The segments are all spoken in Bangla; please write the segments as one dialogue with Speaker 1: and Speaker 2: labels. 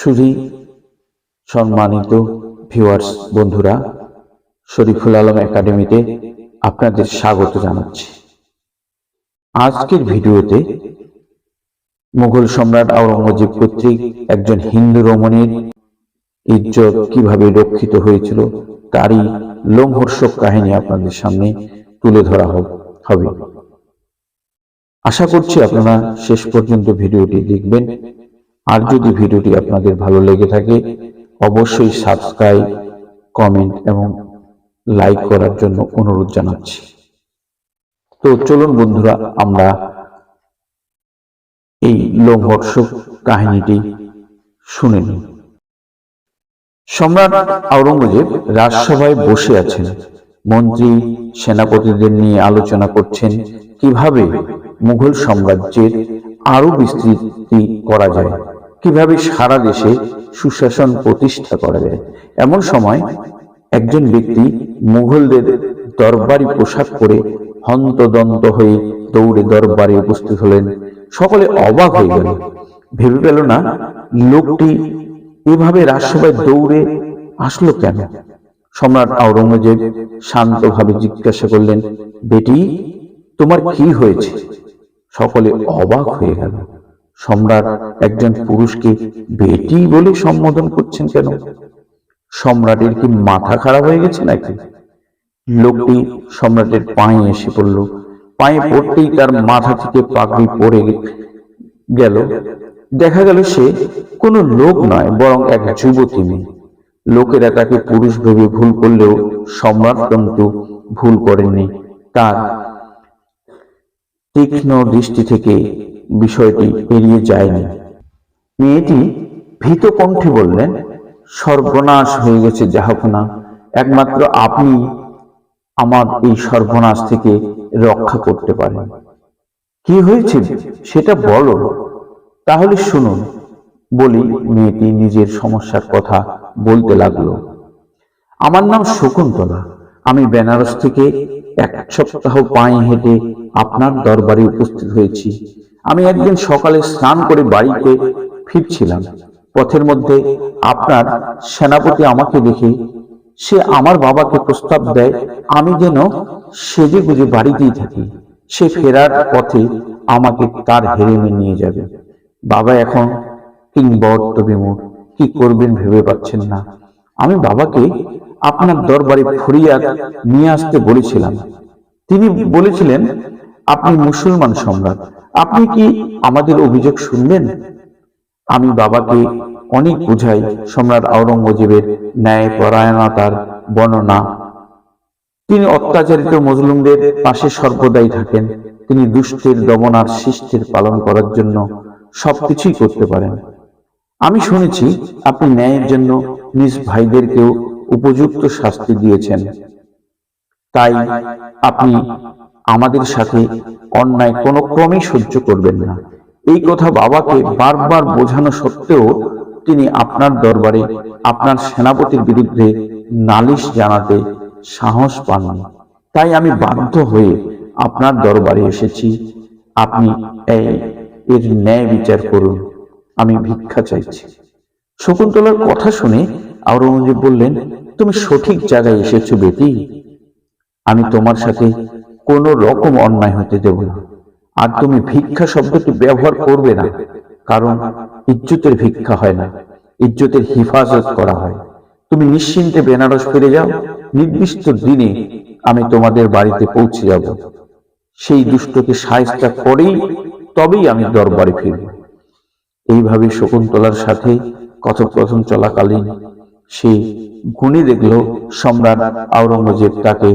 Speaker 1: শুধু সম্মানিত ভিউয়ার্স বন্ধুরা, শরীফুল আলম একাডেমিতে আপনাদের স্বাগত জানাচ্ছি। আজকের ভিডিওতে মুঘল সম্রাট আওরঙ্গজেব কর্তৃক একজন হিন্দু রমণীর ইজ্জত কীভাবে রক্ষিত হয়েছিল, তারই লোমহর্ষক কাহিনী আপনাদের সামনে তুলে ধরা হবে। আশা করছি আপনারা শেষ পর্যন্ত ভিডিওটি দেখবেন। আর যদি ভিডিওটি আপনাদের ভালো লেগে থাকে, অবশ্যই সাবস্ক্রাইব কমেন্ট এবং লাইক করার জন্য অনুরোধ জানাচ্ছি। তো চলুন বন্ধুরা, আমরা এই লোমহর্ষক কাহিনীটি শুনে নিই। সম্রাট আওরঙ্গজেব রাজসভায় বসে আছেন। মন্ত্রী, সেনাপতিদের নিয়ে আলোচনা করছেন কীভাবে মুঘল সাম্রাজ্যের আরও বিস্তৃতি করা যায়। কীভাবে সারা দেশে সুশাসন প্রতিষ্ঠা করা যায়? এমন সময় একজন ব্যক্তি মুঘলদের দরবারি পোশাক পরে হন্তদন্ত হয়ে দৌড়ে দরবারে উপস্থিত হলেন। সকলে অবাক হয়ে গেল। ভেবে পেল না, লোকটি এভাবে রাজসভায় দৌড়ে আসলো কেন? সম্রাট আওরঙ্গজেব শান্তভাবে জিজ্ঞাসা করলেন, বেটি, তোমার কি হয়েছে? সকলে অবাক হয়ে গেল। সম্রাট একজন পুরুষকে বেটি বলে সম্বোধন করছেন কেন? সম্রাটের কি মাথা খারাপ হয়ে গেছে নাকি? লোকটি সম্রাটের পায়ে এসে পড়ল। পায়ে পড়তেই তার মাথা থেকে পাগড়ি পড়ে গেল। দেখা গেল সে কোনো লোক নয়, বরং এক যুবতী মেয়ে। লোকেরা তাকে পুরুষ ভেবে ভুল করলেও সম্রাট কিন্তু ভুল করেননি। তার তীক্ষ্ণ দৃষ্টি থেকে বিষয়টি এড়িয়ে যায়নি। মেয়েটি ভীত কণ্ঠে বললেন, সর্বনাশ হয়ে গেছে জাহাপনা একমাত্র আপনি আমার এই সর্বনাশ থেকে রক্ষা করতে পারেন। কি হয়েছে? সেটা বলো। তাহলে শুনুন। বলি মেয়েটি নিজের সমস্যার কথা বলতে লাগল। আমার নাম শকুন্তলা। আমি বেনারস থেকে এক সপ্তাহ পায়ে হেঁটে আপনার দরবারে উপস্থিত হয়েছি। আমি একদিন সকালে স্নান করে বাড়িতে ফিরছিলাম। পথের মধ্যে আপনার সেনাপতি আমাকে দেখে সে আমার বাবাকে প্রস্তাব দেয়, আমি যেন সেজে গুজে বাড়িতেই থাকি। সে ফেরার পথে আমাকে তার হেরেমে নিয়ে যাবে। বাবা এখন কিংবর্ত বিমূর কি করবেন ভেবে পাচ্ছেন না। আমি বাবাকে আপনার দরবারে ফরিয়াদ নিয়ে আসতে বলেছিলাম। তিনি বলেছিলেন, আপনি মুসলমান সম্রাট আপনি কি আমাদের অভিযোগ শুনলেন আমি বাবাকে অনেক বুঝাই সম্রাট আওরঙ্গজেবের ন্যায় পরায়ণতার বর্ণনা। তিনি অত্যাচারিত মজলুমদের পাশে সর্বদাই থাকেন। তিনি দুষ্টের দমন আর শিষ্টের পালন করার জন্য সবকিছুই করতে পারেন। আমি শুনেছি আপনি ন্যায়ের জন্য নিজ ভাইদেরকেও উপযুক্ত শাস্তি দিয়েছেন। তাই আপনি আমাদের সাথে অন্যায় কোনো ক্রমেই সহ্য করবেন না। এই কথা বাবাকে বারবার বোঝানো সত্ত্বেও তিনি আপনার দরবারে আপনার সেনাপতির বিরুদ্ধে নালিশ জানাতে সাহস পাননি। তাই আমি বাধ্য হয়ে আপনার দরবারে এসেছি। আপনি এর ন্যায় বিচার করুন। আমি ভিক্ষা চাইছি। শকুন্তলার কথা শুনে আওরঙ্গজেব বললেন, তুমি সঠিক জায়গায় এসেছ বেটি। আমি তোমার সাথে কোনো রকম অন্যায় হতে দেব না। আর তুমি ভিক্ষা শব্দটি ব্যবহার করবে না, কারণ ইজ্জতের ভিক্ষা হয় না, ইজ্জতের হিফাজত করা হয়। তুমি নিশ্চিন্তে বেনারস ফিরে যাও, নির্দিষ্ট দিনে আমি তোমাদের বাড়িতে পৌঁছে যাব। সেই দুষ্টকে সায়স্তা করেই তবেই আমি দরবারে ফিরব। এইভাবে শকুন্তলার সাথে কথোপকথন চলাকালীন সে গুণে দেখল সম্রাট আওরঙ্গজেব তাকে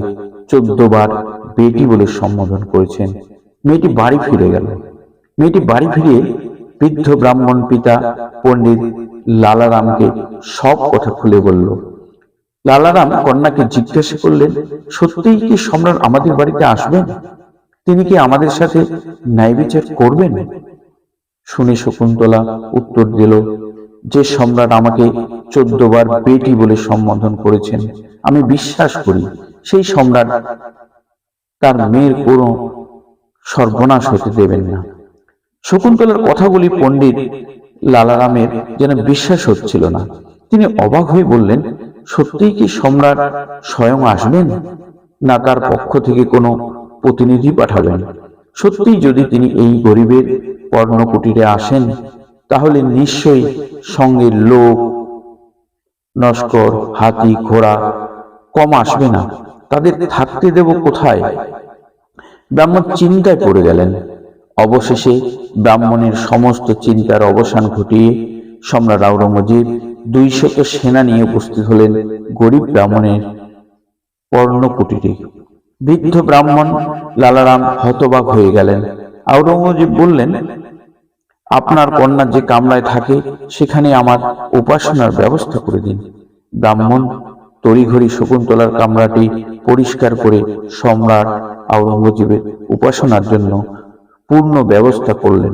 Speaker 1: চোদ্দ বার বেটি বলে সম্বোধন করেছেন। মেয়েটি বাড়ি ফিরে গেল। মেয়েটি বাড়ি ফিরে বৃদ্ধ ব্রাহ্মণ পিতা পণ্ডিত লালারামকে সব কথা খুলে বলল। লালারাম কন্যাকে জিজ্ঞাসা করলেন, সত্যিই কি সম্রাট আমাদের বাড়িতে আসবেন? তিনি কি আমাদের সাথে ন্যায় বিচার করবেন? শুনে শকুন্তলা উত্তর দিল, যে সম্রাট আমাকে চোদ্দ বার বেটি বলে সম্বোধন করেছেন, আমি বিশ্বাস করি। সেই সম্রাট তার মেয়ের কোনো সর্বনাশ হতে দেবেন না। শকুন্তলার কথাগুলি পণ্ডিত লালারামের যেন বিশ্বাস হচ্ছিল না। তিনি অবাক হয়ে বললেন, সত্যিই কি সম্রাট স্বয়ং আসবেন? না তার পক্ষ থেকে কোনো প্রতিনিধি পাঠাবেন? সত্যিই যদি তিনি এই গরিবের কর্ণকুটিরে আসেন, তাহলে নিশ্চয়ই সঙ্গে লোক নস্কর, হাতি, ঘোড়া কম আসবে না। তাদের থাকতে দেব কোথায়? ব্রাহ্মণ চিন্তায় পড়ে গেলেন। অবশেষে ব্রাহ্মণের সমস্ত চিন্তার অবসান ঘটিয়ে সম্রাট আওরঙ্গজেব দুই শত সেনা নিয়ে উপস্থিত হলেন গরিব ব্রাহ্মণের পর্ণকুটিরে। বৃদ্ধ ব্রাহ্মণ লালারাম হতবাক হয়ে গেলেন। আওরঙ্গজেব বললেন, আপনার কন্যা যে কামরায় থাকে, সেখানে আমার উপাসনার ব্যবস্থা করে দিন। ব্রাহ্মণ তড়িঘড়ি শকুন্তলার কামরাটি পরিষ্কার করে সম্রাট আওরঙ্গজেবের উপাসনার জন্য পূর্ণ ব্যবস্থা করলেন।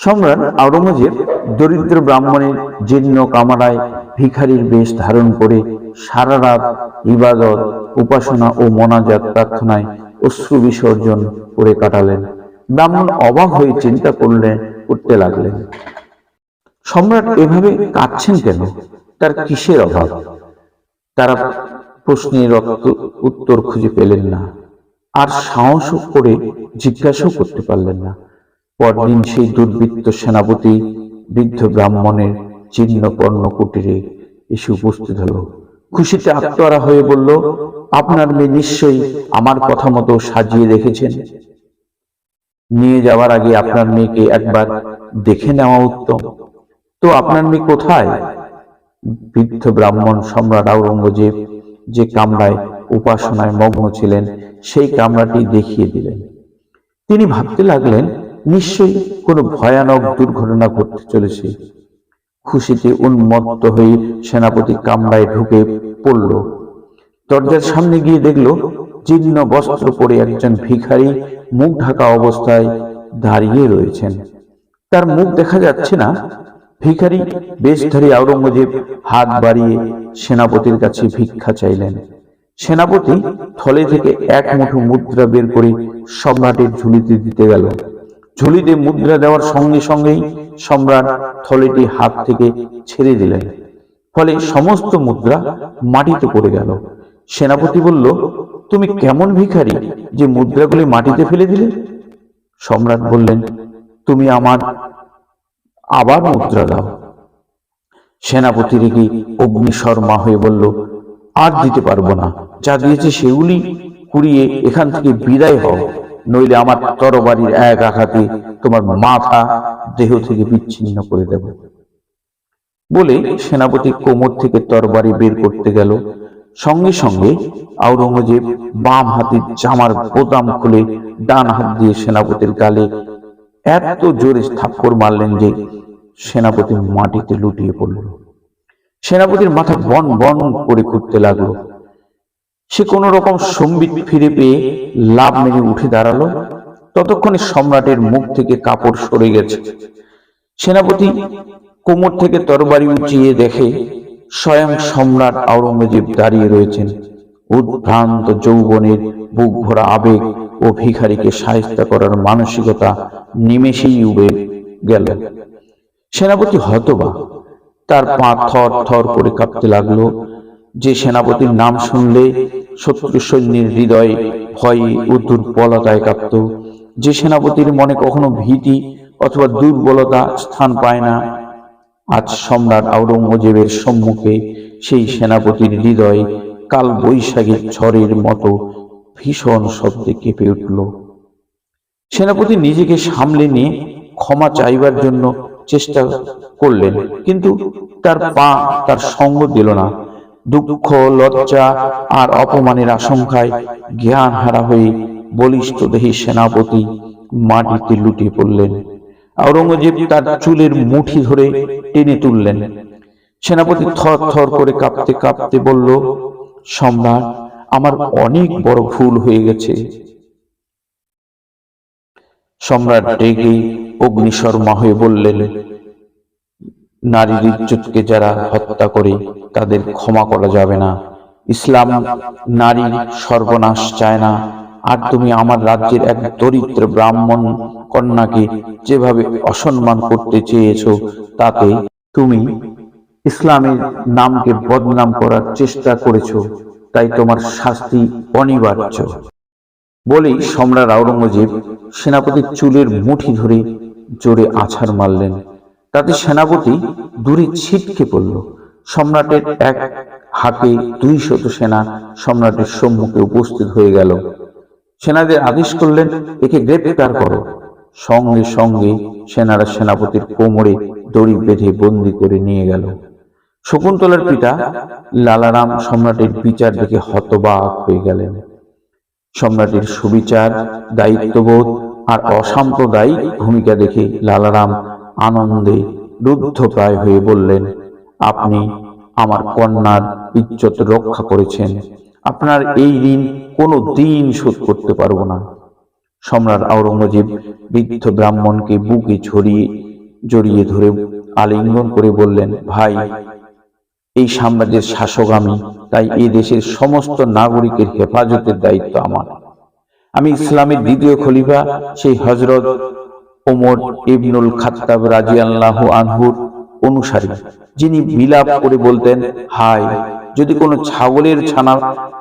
Speaker 1: সম্রাট আওরঙ্গজেব দরিদ্র ব্রাহ্মণের জীর্ণ কামারায় ভিখারির বেশ ধারণ করে সারা রাত ইবাদত, উপাসনা ও মনাজাত প্রার্থনায় অশ্রু বিসর্জন করে কাটালেন। ব্রাহ্মণ অবাক হয়ে চিন্তা করলেন করতে লাগলেন। সম্রাট এভাবে কাঁদছেন কেন? তার কিসের অভাব? তারা প্রশ্নের উত্তর খুঁজে পেলেন না আর সাহস করে জিজ্ঞাসাও করতে পারলেন না। পরদিন সেই দুর্বৃত্ত সেনাপতি বৃদ্ধ ব্রাহ্মণের চিহ্ন পর্ণ কুটিরে এসে উপস্থিত হলো। খুশিতে আত্মহারা হয়ে বলল, আপনার মেয়ে নিশ্চয়ই আমার কথা মতো সাজিয়ে রেখেছেন। নিয়ে যাওয়ার আগে আপনার মেয়েকে একবার দেখে নেওয়া উত্তম। তো আপনার মেয়ে কোথায়? বৃদ্ধ ব্রাহ্মণ সম্রাট আওরঙ্গজেব যে কামরায় উপাসনায় মগ্ন ছিলেন, সেই কামরাটি দেখিয়ে দিলেন। তিনি ভাবতে লাগলেন, নিশ্চয়ই কোনো ভয়ানক দুর্ঘটনা ঘটতে চলেছে। খুশিতে উন্মত্ত হয়ে সেনাপতি কামরায় ঢুকে পড়ল। দরজার সামনে গিয়ে দেখল, জীর্ণ বস্ত্র পরে একজন ভিখারি মুখ ঢাকা অবস্থায় দাঁড়িয়ে রয়েছেন। তার মুখ দেখা যাচ্ছে না ভিখারি বেশধারী আওরঙ্গজেব হাত বাড়িয়ে সেনাপতির কাছে ভিক্ষা চাইলেন। সেনাপতি থলে থেকে এক মুঠো মুদ্রা বের করে সম্রাটের ঝুলিতে দিতে গেল। ঝুলিতে মুদ্রা দেওয়ার সঙ্গে সঙ্গেই সম্রাট থলেটি হাত থেকে ছেড়ে দিলেন। ফলে সমস্ত মুদ্রা মাটিতে পড়ে গেল। সেনাপতি বলল, তুমি কেমন ভিখারি যে মুদ্রাগুলি মাটিতে ফেলে দিলে? সম্রাট বললেন, তুমি আমার আবার মুদ্রা দাও। সেনাপতি রেগে অগ্নিশর্মা হয়ে বলল, আর দিতে পারব না। যা দিয়েছে সেগুলি কুড়িয়ে এখান থেকে বিদায় হও। নইলে আমার তরবারির এক আঘাতে তোমার মাথা দেহ থেকে বিচ্ছিন্ন করে দেব। বলে সেনাপতি কোমর থেকে তরবারি বের করতে গেল। সঙ্গে সঙ্গে আওরঙ্গজেব বাম হাতের জামার বোতাম খুলে ডান হাত দিয়ে সেনাপতির গালে এত জোরে থাপ্পড় মারলেন যে সেনাপতি মাটিতে লুটিয়ে পড়ল। সেনাপতির মাথা বন বন করে ঘুরতে লাগল। সে কোন রকম সম্বিত ফিরে পেয়ে লাভ মেরে উঠে দাঁড়াল। ততক্ষণে সম্রাটের মুখ থেকে কাপড় সরে গেছে। সেনাপতি কোমর থেকে তরবারি উঁচিয়ে দেখে স্বয়ং সম্রাট আওরঙ্গজেব দাঁড়িয়ে রয়েছেন। উদ্ভ্রান্ত যৌবনের বুক ভরা আবেগ ও ভিখারিকে সাহিত্য করার মানসিকতা নিমেষেই উবে গেল। সেনাপতি হতবা তার পা থর থর করে কাঁপতে লাগল। যে সেনাপতির নাম শুনলে শত্রু সৈন্যের হৃদয়ে ভয়ে ও দুর্বলতায় কাঁপত। যে সেনাপতির মনে কখনো ভীতি অথবা দুর্বলতা স্থান পায় না। আজ সম্রাট আওরঙ্গজেবের সম্মুখে সেই সেনাপতির হৃদয় কাল বৈশাখীর ঝড়ের মতো ভীষণ শব্দে কেঁপে উঠল। সেনাপতি নিজেকে সামলে নিয়ে ক্ষমা চাইবার জন্য চেষ্টা করলেন, কিন্তু তার পা তার সঙ্গ দিল না। দুঃখ, লজ্জা আর অপমানের আশঙ্কায় জ্ঞান হারা হয়ে বলিষ্ঠ দেহী সেনাপতি মাটিতে লুটিয়ে পড়লেন। আওরঙ্গজেব তার চুলের মুঠি ধরে টেনে তুললেন। সেনাপতি থর থর করে কাঁপতে কাঁপতে বলল, সম্রাট, আমার অনেক বড় ভুল হয়ে গেছে। সম্রাট রেগে অগ্নিশর্মা হয়ে বললেন, নারীর ইজ্জতকে যারা হত্যা করে, তাদের ক্ষমা করা যাবে না। ইসলাম নারী সর্বনাশ চায় না। আর তুমি আমার রাজ্যের এক দরিদ্র ব্রাহ্মণ কন্যাকে যেভাবে অসম্মান করতে চেয়েছো, তাতে তুমি ইসলামের নামকে বদনাম করার চেষ্টা করেছ। তাই তোমার শাস্তি অনিবার্য। বলেই সম্রাট আওরঙ্গজেব সেনাপতির চুলের মুঠি ধরে জোরে আছাড় মারলেন। তাতে সেনাপতি দূরে ছিটকে পড়ল। সম্রাটের এক হাতে দুই শত সেনা সম্রাটের সম্মুখে উপস্থিত হয়ে গেল। সেনাদের আদেশ করলেন, একে গ্রেপ্তার করো। সঙ্গে সঙ্গে সেনারা সেনাপতির কোমরে দড়ি বেঁধে বন্দি করে নিয়ে গেল। শকুন্তলার পিতা লালারাম সম্রাটের বিচার দেখে হতবাক হয়ে গেলেন। সম্রাটের সুবিচার, দায়িত্ববোধ আর অসাম্প্রদায়িক ভূমিকা দেখে লালারাম আনন্দে রুদ্ধ প্রায় হয়ে বললেন, আপনি আমার কন্যার ইজ্জত রক্ষা করেছেন। আপনার এই ঋণ কোনো দিন শোধ করতে পারব না। সম্রাট আওরঙ্গজেব বৃদ্ধ ব্রাহ্মণকে বুকে ছড়িয়ে জড়িয়ে ধরে আলিঙ্গন করে বললেন, ভাই এই সাম্রাজ্যের শাসক আমি, তাই এই দেশের সমস্ত নাগরিকের হেফাজতের দায়িত্ব আমার। আমি ইসলামের দ্বিতীয় খলিফা, সেই হজরত ওমর ইবনুল খাত্তাব রাজিয়াল্লাহু আনহুর অনুসারী, যিনি বিলাপ করে বলতেন, হায়, যদি কোনো ছাগলের ছানা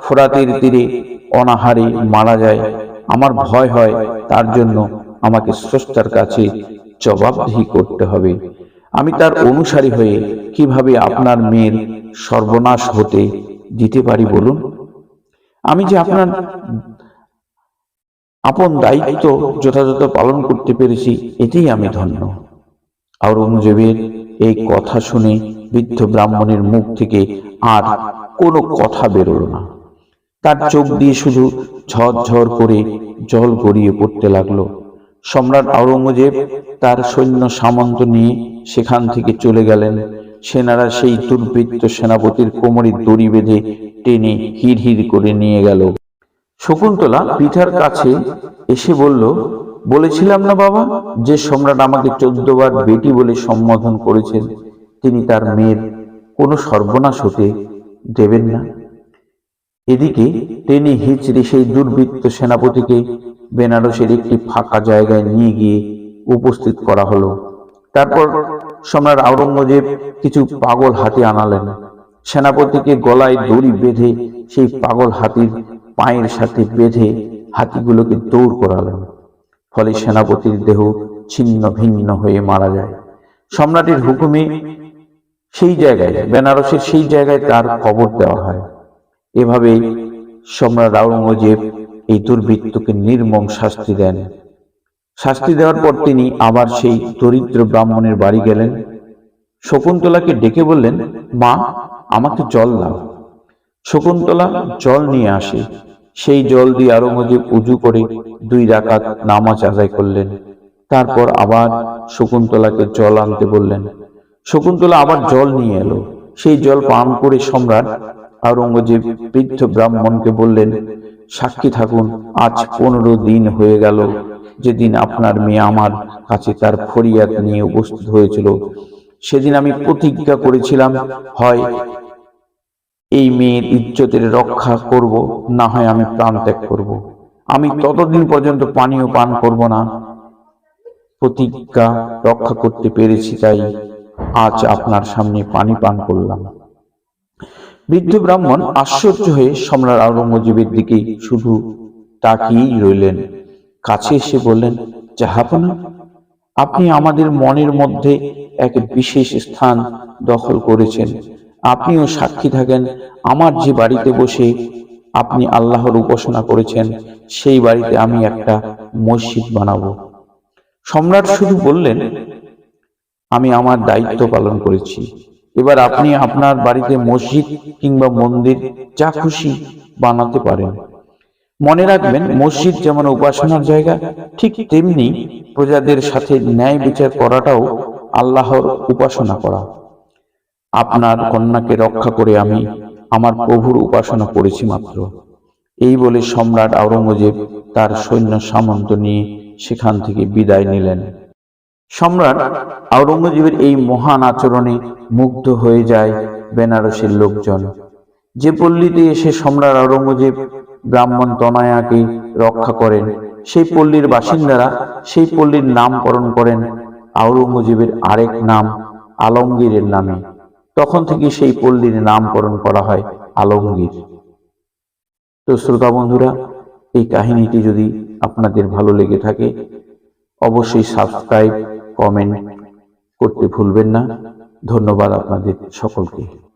Speaker 1: ফোরাতের তীরে অনাহারে মারা যায়, আমার ভয় হয়, তার জন্য আমাকে স্রষ্টার কাছে জবাবদিহি করতে হবে। আমি তার অনুসারী হয়ে কীভাবে আপনার মেয়ের সর্বনাশ হতে দিতে পারি বলুন? আমি যে আপনার আপন দায়িত্ব যথাযথ পালন করতে পেরেছি এতেই আমি ধন্য। আওরঙ্গজেবের এই কথা শুনে বৃদ্ধ ব্রাহ্মণের মুখ থেকে আর কোনো কথা বেরোল না। তার চোখ দিয়ে শুধু ঝরঝর করে জল গড়িয়ে পড়তে লাগল। সম্রাট আওরঙ্গজেব তার সৈন্য সামন্ত নিয়ে সেখান থেকে চলে গেলেন। সেনারা সেই দুর্বৃত্ত সেনাপতির কোমরে দড়ি বেঁধে টেনে হির হির করে নিয়ে গেল। শকুন্তলা পিঠার কাছে এসে বলল, বলেছিলাম না বাবা যে সম্রাট আমাকে চোদ্দবার বেটি বলে সম্বোধন করেছেন। তিনি তার মেয়ের কোনো সর্বনাশ হতে দেবেন না। এদিকে টেনে হিচড়ে সেই দুর্বৃত্ত সেনাপতিকে বেনারসের একটি ফাঁকা জায়গায় নিয়ে গিয়ে উপস্থিত করা হলো। তারপর সম্রাট আওরঙ্গজেব কিছু পাগল হাতি আনালেন। সেনাপতিকে গলায় দড়ি বেঁধে সেই পাগল হাতির পায়ের সাথে বেঁধে হাতিগুলোকে দৌড় করালেন। ফলে সেনাপতির দেহ ছিন্ন ভিন্ন হয়ে মারা যায়। সম্রাটের হুকুমে সেই জায়গায়, বেনারসের সেই জায়গায় তার কবর দেওয়া হয়। এভাবেই সম্রাট আওরঙ্গজেব এই দুর্বৃত্তকে নির্মম শাস্তি দেন। শাস্তি দেওয়ার পর তিনি আবার সেই দরিদ্র ব্রাহ্মণের বাড়ি গেলেন। শকুন্তলাকে ডেকে বললেন, মা, আমাকে জল দাও। শকুন্তলা জল নিয়ে আসে। সেই জল দিয়ে আরঙ্গজেব উজু করে দুই রাকাত নামাজ আদায় করলেন। তারপর আবার শকুন্তলাকে জল আনতে বললেন। শকুন্তলা আবার জল নিয়ে এলো। সেই জল পান করে সম্রাট আওরঙ্গজেব বৃদ্ধ ব্রাহ্মণকে বললেন, সাক্ষী থাকুন, আজ পনেরো দিন হয়ে গেল। যেদিন আপনার মেয়ে আমার কাছে তার ফরিয়াদ নিয়ে উপস্থিত হয়েছিল, সেদিন আমি প্রতিজ্ঞা করেছিলাম, হয় এই মেয়ের ইজ্জতের রক্ষা করব, না হয় আমি প্রাণ ত্যাগ করব। আমি ততদিন পর্যন্ত পানীয় পান করব না। প্রতিজ্ঞা রক্ষা করতে পেরেছি, তাই আজ আপনার সামনে পানি পান করলাম। বৃদ্ধ ব্রাহ্মণ আশ্চর্য হয়ে সম্রাট আওরঙ্গজেবের দিকে শুধু তাকিয়েই রইলেন। কাছে এসে বললেন, জাহাপনা, আপনি আমাদের মনের মধ্যে এক বিশেষ স্থান দখল করেছেন। আপনিও সাক্ষী থাকেন, আমার যে বাড়িতে বসে আপনি আল্লাহর উপাসনা করেছেন, সেই বাড়িতে আমি একটা মসজিদ বানাবো। সম্রাট শুধু বললেন, আমি আমার দায়িত্ব পালন করেছি। এবার আপনি আপনার বাড়িতে মসজিদ কিংবা মন্দির, যা খুশি বানাতে পারেন। মনে রাখবেন, মসজিদ যেমন উপাসনার জায়গা, ঠিক তেমনি প্রজাদের সাথে ন্যায় বিচার করাটাও আল্লাহর উপাসনা করা। আপনার কন্যাকে রক্ষা করে আমি আমার প্রভুর উপাসনা করেছি মাত্র। এই বলে সম্রাট আওরঙ্গজেব তার সৈন্য সামন্ত নিয়ে সেখান থেকে বিদায় নিলেন। সম্রাট আওরঙ্গজেবের এই মহান আচরণে মুগ্ধ হয়ে যায় বেনারসের লোকজন। যে পল্লীতে এসে সম্রাট আওরঙ্গজেব ব্রাহ্মণ তনয়াকে রক্ষা করেন, সেই পল্লীর বাসিন্দারা সেই পল্লীর নামকরণ করেন আওরঙ্গজেবের আরেক নাম আলমগীরের নামে। তখন থেকে সেই পল্লীর নামকরণ করা হয় আলমগীর। তো শ্রোতা বন্ধুরা, এই কাহিনীটি যদি আপনাদের ভালো লেগে থাকে অবশ্যই সাবস্ক্রাইব কমেন্ট করতে ভুলবেন না। ধন্যবাদ আপনাদের সকলকে।